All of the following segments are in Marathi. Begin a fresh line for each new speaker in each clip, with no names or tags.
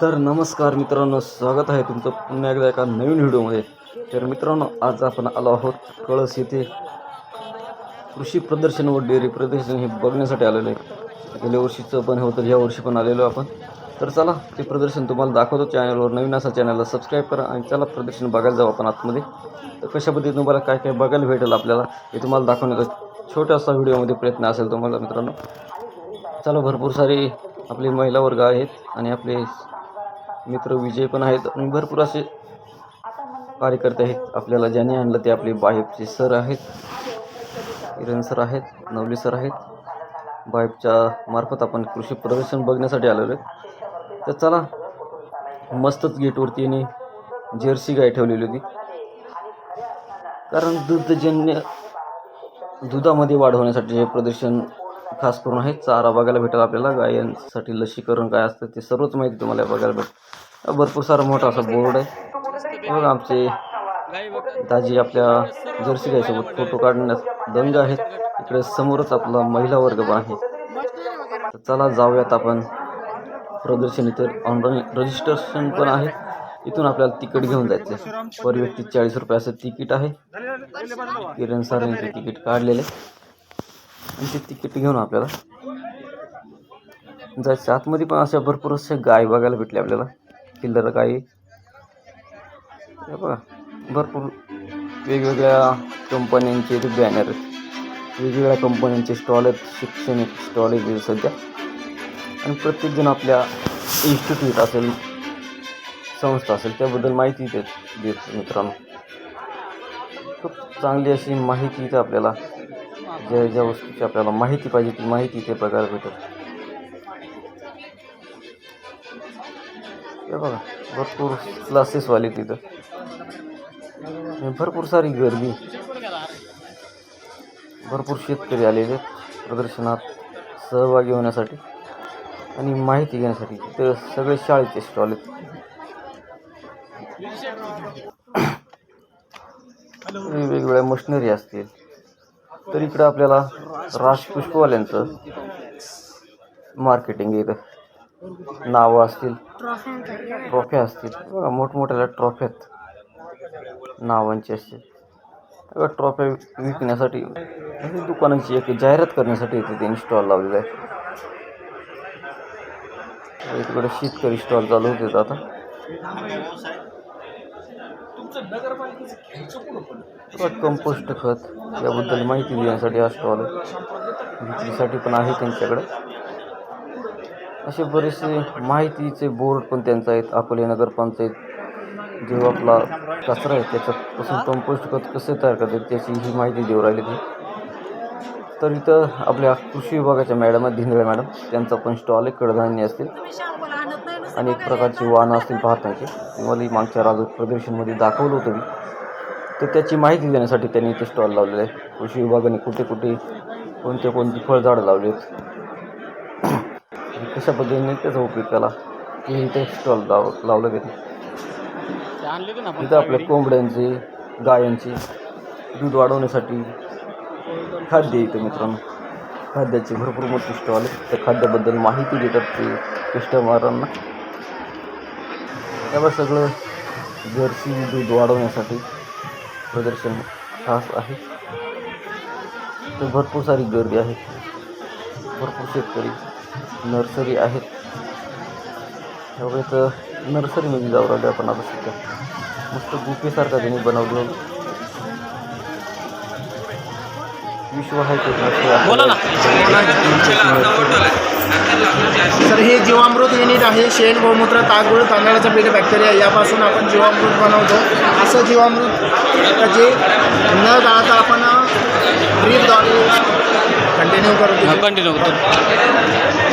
तर नमस्कार मित्रांनो स्वागत आहे तुमचं पुन्हा एकदा एका नवीन व्हिडिओमध्ये. तर मित्रांनो आज आपण आलो आहोत कळस येथे. कृषी प्रदर्शन व डेअरी प्रदर्शन हे बघण्यासाठी आलेलं आहे. गेल्या वर्षीचं पण होतं या वर्षी पण आलेलो आपण. तर चला ते प्रदर्शन तुम्हाला दाखवतो. चॅनलवर नवीन असा चॅनलला सबस्क्राईब करा आणि चला प्रदर्शन बघायला जाऊ आपण आतमध्ये. तर कशा पद्धतीने तुम्हाला काय काय बघायला भेटेल आपल्याला हे तुम्हाला दाखवण्याचा छोटासा व्हिडिओमध्ये प्रयत्न असेल तुम्हाला मित्रांनो. चला भरपूर सारे आपले महिला वर्ग आहेत आणि आपले मित्र विजय पण आहेत आणि भरपूर असे कार्यकर्ते आहेत. आपल्याला ज्याने आणलं ते आपले बाहेबचे सर आहेत. किरण सर आहेत नवले सर आहेत. बाहेबच्या मार्फत आपण कृषी प्रदर्शन बघण्यासाठी आलेलो आहे तर चला मस्तच गेटवरती आणि जर्सी गाय ठेवलेली होती. कारण दुग्धजन्य दुधामध्ये वाढ होण्यासाठी हे प्रदर्शन खास करून आहे चारा बघायला भेटेल आपल्याला. गायांसाठी लसीकरण काय असतं ते सर्वच माहिती तुम्हाला बघायला भेटेल. भरपूर सारा मोठा असा बोर्ड आहे. बघा आमचे दाजी आपल्या जर्सी गायसोबत फोटो काढण्यास दंग आहेत. इकडे समोरच आपला महिला वर्ग पण आहे. तर चला जाऊयात आपण. प्रदर्शन तर ऑनलाईन रजिस्ट्रेशन पण आहे. इथून आपल्याला तिकीट घेऊन जायचं पर व्यक्ती चाळीस रुपयाचं असं तिकीट आहे. किरण सर यांचे तिकीट काढलेले आणि ते तिकीट घेऊन आपल्याला. जायचं आतमध्ये पण अशा भरपूर असे गाय बघायला भेटले आपल्याला. किल्लर गाई. बघा भरपूर वेगवेगळ्या कंपन्यांचे ते बॅनर वेगवेगळ्या कंपन्यांचे स्टॉल आहेत शैक्षणिक स्टॉल आहेत तिथे सध्या. आणि प्रत्येकजण आपल्या इन्स्टिट्यूट असेल संस्था असेल त्याबद्दल माहिती देत देत मित्रांनो. खूप चांगली अशी माहिती इथं आपल्याला ज्या ज्या वस्तूची आपल्याला माहिती पाहिजे ती माहिती बघायला भेटेल हे बघा भरपूर क्लासेसवाले तिथं. भरपूर सारी गर्दी. भरपूर शेतकरी आलेले प्रदर्शनात सहभागी होण्यासाठी आणि माहिती घेण्यासाठी. तिथं सगळे शाळेचे स्टॉल आहेत. वेगवेगळ्या मशिनरी असतील. तर इकडं आपल्याला राजपुष्पवाल्यांचं मार्केटिंग येतं नावं असतील ट्रॉफ्या असतील. बघा ट्रॉफ्यात नावांची असतील ट्रॉफ्या विकण्यासाठी दुकानांची एक जाहिरात करण्यासाठी इथे त्यांनी स्टॉल लावलेला आहे. इकडे शेतकरी स्टॉल चालू होते आता. कंपोस्ट खत याबद्दल माहिती देण्यासाठी हा स्टॉल विक्रीसाठी पण आहे त्यांच्याकडे. असे बरेचसे माहितीचे बोर्ड पण त्यांचं आहेत. अकोले नगरपंचायत जो आपला कचरा आहे त्याच्यापासून कंपोस्ट खत कसे तयार करतात त्याची ही माहिती देऊ राहिली ती. तर इथं आपल्या कृषी विभागाच्या मॅडम आहेत धिंगळे मॅडम. त्यांचा पण स्टॉल आहे कडधान्य असतील. अनेक प्रकारची वाहनं असतील पाहतायचे मला मागच्या राजू प्रदर्शनमध्ये दाखवलं होतं मी. तर त्याची माहिती देण्यासाठी त्यांनी इथे स्टॉल लावलेला आहे. कृषी विभागाने कुठे कुठे कोणते कोणती फळझाडं लावली आहेत कशा पद्धतीने त्याचा उपयोग केला हे इथे स्टॉल लाव लावलं गेलं. इथं आपल्या कोंबड्यांचे गायांचे दूध वाढवण्यासाठी खाद्य येतं मित्रांनो. खाद्याचे भरपूर मोठे स्टॉल आहे त्या खाद्याबद्दल माहिती देतात ते कस्टमरांना त्यामुळे सगळं जर्सी दूध वाढवण्यासाठी प्रदर्शन खास आहे. तर भरपूर सारी गर्दी आहे. भरपूर शेतकरी नर्सरी आहेत. त्यामुळे तर नर्सरीमध्ये जाऊ राहिले आपण आता सध्या. मस्त गुफेसारखा त्यांनी बनवलं विश्व
तर हे जीवामृत युनिट आहे. शेण गोमूत्र तागुळ तांदळाचं पीठ बॅक्टेरिया यापासून आपण जीवामृत बनवतो. असं जीवामृत जे न जाता आपण ड्रीपद्वारे कंटिन्यू करतो
कंटिन्यू करतो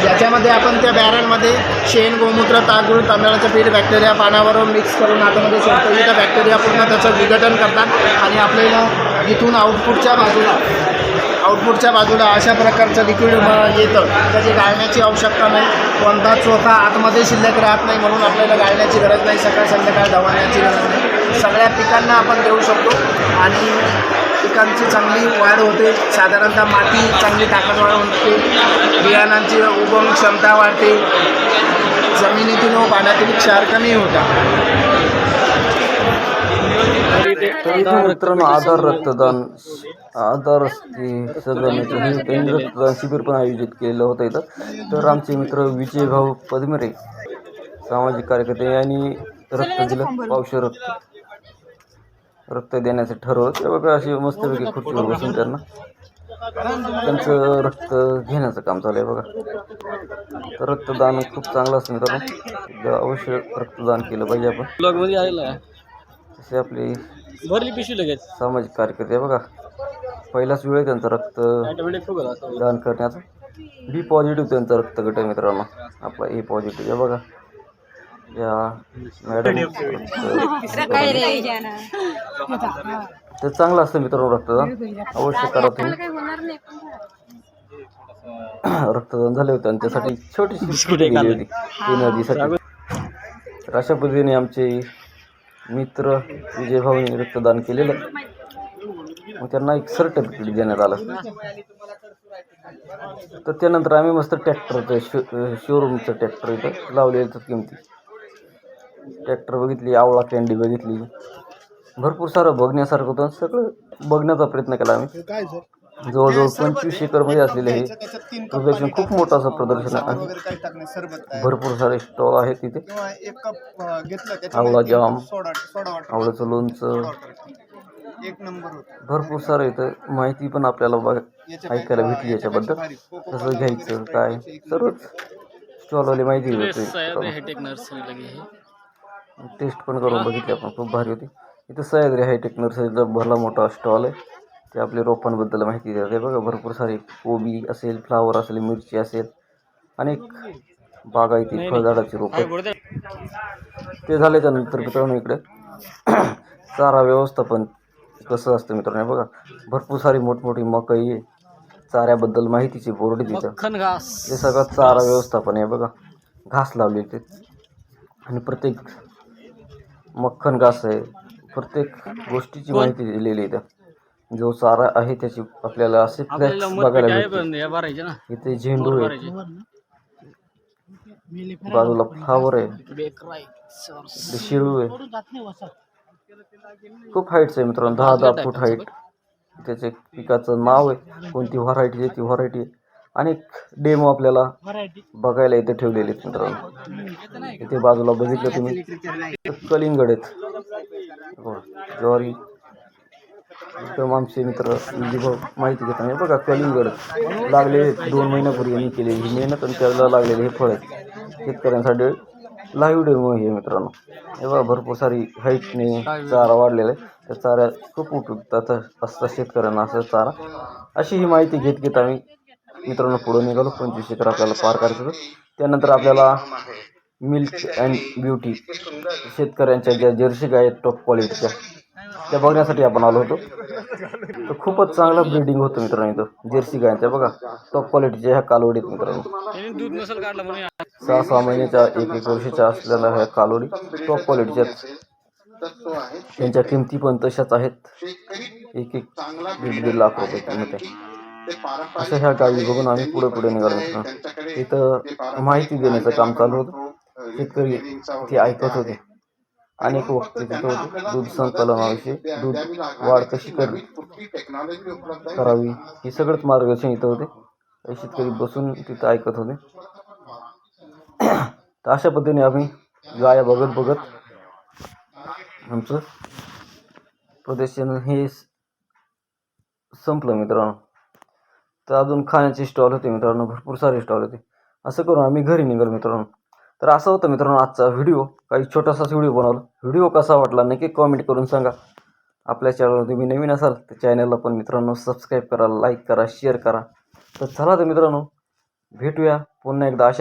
याच्यामध्ये आपण त्या बॅरलमध्ये शेण गोमूत्र तागुळ तांदळाचं पीठ बॅक्टेरिया पाण्याबरोबर मिक्स करून आतमध्ये सोडतो. इथं बॅक्टेरिया पूर्ण त्याचं विघटन करतात आणि आपल्याला इथून आउटपुटच्या बाजूला आउटपुटच्या बाजूला अशा प्रकारचं लिक्विड येतं. त्याची गाळण्याची आवश्यकता नाही. कोणता चोथा आतमध्ये शिल्लक राहत नाही म्हणून आपल्याला गाळण्याची गरज नाही. सकाळ संध्याकाळ धावण्याची गरज नाही. सगळ्या पिकांना आपण देऊ शकतो. आणि पिकांची चांगली वाढ होते. साधारणतः माती चांगली ताकदवाढ होते. बियाणांची उगवण क्षमता वाढते. जमिनीतील व पाण्यातील क्षार कमी होता
मित्रांनो आधार रक्तदान आधार असते सगळं मित्र हे त्यांनी रक्तदान शिबिर पण आयोजित केलेलं होतं इथं. तर आमचे मित्र विजय भाऊ पदमिरे सामाजिक कार्यकर्ते यांनी रक्त दिलं पावशे रक्त. रक्त देण्याचं ठरवलं. ते बघा अशी मस्तपैकी खुर्चीवर बसून त्यांना त्यांचं रक्त घेण्याचं काम चालू आहे बघा. तर रक्तदान खूप चांगलं असतं मित्रांनो. अवश्य रक्तदान केलं पाहिजे आपण. तसे आपले
भरली पिशवी लगेच.
सामाजिक कार्यकर्ते बघा. पहिलाच वेळ आहे त्यांचं रक्त
असं.
दान करण्याचा. बी पॉझिटिव्ह त्यांचा रक्तगट आहे मित्रांनो. आपला ए पॉझिटिव्ह या बघा. या मॅडम ते चांगलं असतं मित्रांनो रक्तदान. अवश्य करा तुम्ही. रक्तदान झाले होते आणि त्यासाठी छोटीशी होती तर अशा पद्धतीने आमचे मित्र विजय भाऊने रक्तदान केलेलं. मग त्यांना एक सर्टिफिकेट देण्यात आलं. तर त्यानंतर आम्ही मस्त ट्रॅक्टरचं शो शोरूमचं ट्रॅक्टर इथं लावलेलं तर किमती. ट्रॅक्टर बघितली आवळा कॅन्डी बघितली. भरपूर सारं बघण्यासारखं होतं. सगळं बघण्याचा प्रयत्न केला आम्ही.
काय सर
जवळजवळ पंचवीस एकरमध्ये असलेले हे प्रदर्शन खूप मोठं असं प्रदर्शन आहे. भरपूर सारे स्टॉल आहेत तिथे.
किंवा एक कप अं, घेतलं
आवळा जाम आवळ्याचं लोणचं.
एक नंबर होतं.
भरपूर सारं इथं. माहिती पण आपल्याला बघ ऐकायला भेटली याच्याबद्दल. कसं घ्यायचं काय? सर्वच स्टॉलवाली माहिती भेटते
हायटेक नर्सरी लगे हे.
टेस्ट पण करून बघितली आपण. खूप भारी होती. इथं सह्याद्री हायटेक नर्सरीचा भरला मोठा स्टॉल आहे. ते आपले रोपांबद्दल माहिती देतात. हे बघा भरपूर सारे कोबी असेल फ्लावर असेल मिरची असेल अनेक बागायती फळझाडाची रोपं. ते झाले त्यानंतर मित्रांनो इकडे. चारा व्यवस्थापन कसं असतं मित्रांनो बघा. भरपूर सारी मोठमोठी मकई आहे चाऱ्याबद्दल माहितीची बोर्ड
घास.
हे सगळं चारा व्यवस्थापन आहे बघा. घास लावले ते आणि प्रत्येक मक्खन घास आहे. प्रत्येक गोष्टीची माहिती दिलेली आहे इथं. जो चारा आहे त्याची आपल्याला असे फ्लॅक्स बघायला भेटते. इथे झेंडू आहे. बाजूला फ्लावर आहे. शिळू आहे. खूप हाईटचं आहे मित्रांनो. दहा दहा फूट हाईट त्याचे पिकाचं नाव आहे. कोणती व्हरायटी आहे ती व्हरायटी आहे. अनेक डेमो आपल्याला बघायला इथे ठेवलेले आहेत मित्रांनो. इथे बाजूला बघितलं तुम्ही. कलिंगड आहेत. हो, ज्वारी एकदम आमचे मित्र भाऊ माहिती घेताना हे बघा कलिंगड लागले दोन महिन्यापूर्वी यांनी केलेली ही मेहनत आणि त्याला लागलेले हे फळ आहेत. शेतकऱ्यांसाठी लाईव्ह डेमो हे मित्रांनो. हे बघा भरपूर सारी हाईटने चारा वाढलेला आहे. त्या चाऱ्या खूप उपयुक्त असतात शेतकऱ्यांना असं चारा. अशी ही माहिती घेत घेत आम्ही मित्रांनो पुढे निघालो. पंचवीस एकर आपल्याला पार करायचं त्यानंतर आपल्याला मिल्क अँड ब्युटी शेतकऱ्यांच्या ज्या जर्सी गाय आहेत टॉप क्वालिटीच्या त्या बघण्यासाठी आपण आलो होतो. तर खूपच चांगला ब्रीडिंग होतं मित्रांनो इथं जर्सी गायांच्या बघा. टॉप क्वालिटीच्या ह्या कालवडीत मित्रांनो. सहा सहा महिन्याच्या एक एक वर्षाच्या असलेल्या ह्या कालोडी टॉप क्वालिटीच्या. त्यांच्या किमती पण तशाच आहेत. एक एक दीड दीड लाख रुपये किंमत आहे. अशा ह्या गावी बघून आम्ही पुढे पुढे निघालो इथं माहिती देण्याचं काम चालू होतं. शेतकरी ते ऐकत होते. अनेक वक्ते तिथं दूध संकलनाविषयी दूध वाढ कशी कर करावी हे सगळंच मार्गदर्शन इथं होते. शेतकरी बसून तिथं ऐकत होते. तर अशा पद्धतीने आम्ही गाया बघत बघत आमचं प्रदर्शन हे संपलं मित्रांनो. तर अजून खाण्याचे स्टॉल होते मित्रांनो भरपूर सारे स्टॉल होते. असं करून आम्ही घरी निघालो मित्रांनो. तर असं होतं मित्रांनो आजचा व्हिडिओ काही छोटासाच व्हिडिओ बनवला. व्हिडिओ कसा वाटला नक्की कॉमेंट करून सांगा. आपल्या चॅनलवर तुम्ही नवीन असाल तर चॅनलला पण मित्रांनो सबस्क्राईब करा लाईक करा शेअर करा. तर चला तर मित्रांनो भेटूया पुन्हा एकदा. अशा